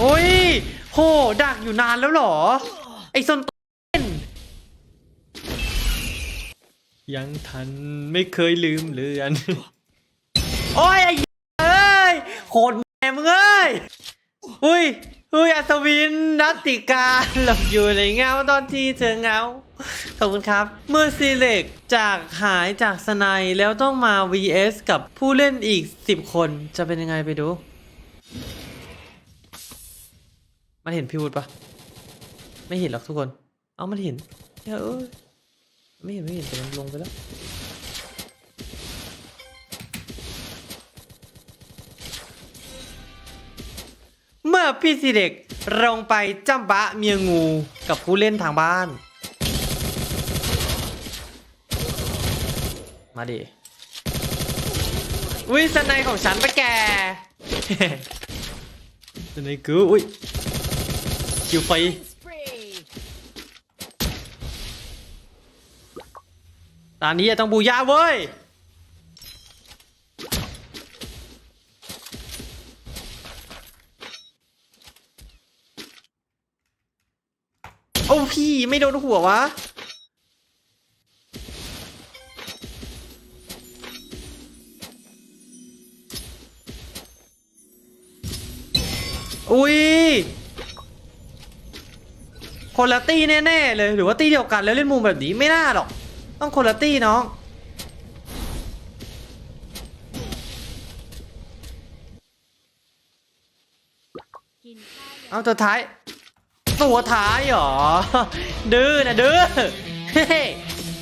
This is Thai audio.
โอ้ยโหดักอยู่นานแล้วเหรอ ไอ้ส้นต้นยังทันไม่เคยลืมเลือน โอ้ยไอ้เอ้ยโคตรแม่มึงเอ้ยอุ้ยอุ้ยอัศวินนัตติกาหลับอยู่ในเงาตอนที่เธอเงาขอบคุณครับ เมื่อซีเล็กจากหายจากสไนยแล้วต้องมา vs กับผู้เล่นอีก 10 คนจะเป็นยังไงไปดู มันเห็นพี่วุฒปะไม่เห็นหรอกทุกคน เอามันเห็นเฮ้ยไม่เห็นไม่เห็นแต่มันลงไปแล้วเมื่อพี่สิเด็กลงไปจ้ำบะเมียงูกับผู้เล่นทางบ้าน มาดิอุ้ยสไนของฉันปะแกสไนกูอุ้ย คิวไฟตอนนี้ต้องบูย่าเว้ย โอ้พี่ไม่โดนหัววะอุ้ย คนละตี้แน่ๆเลยหรือว่าตี้เดียวกันแล้วเล่นมุมแบบนี้ไม่น่าหรอก ต้องคนละตี้น้องกินข้าวเอาตัวท้าย ตัวท้ายเหรอดื้อนะดื้อเฮ้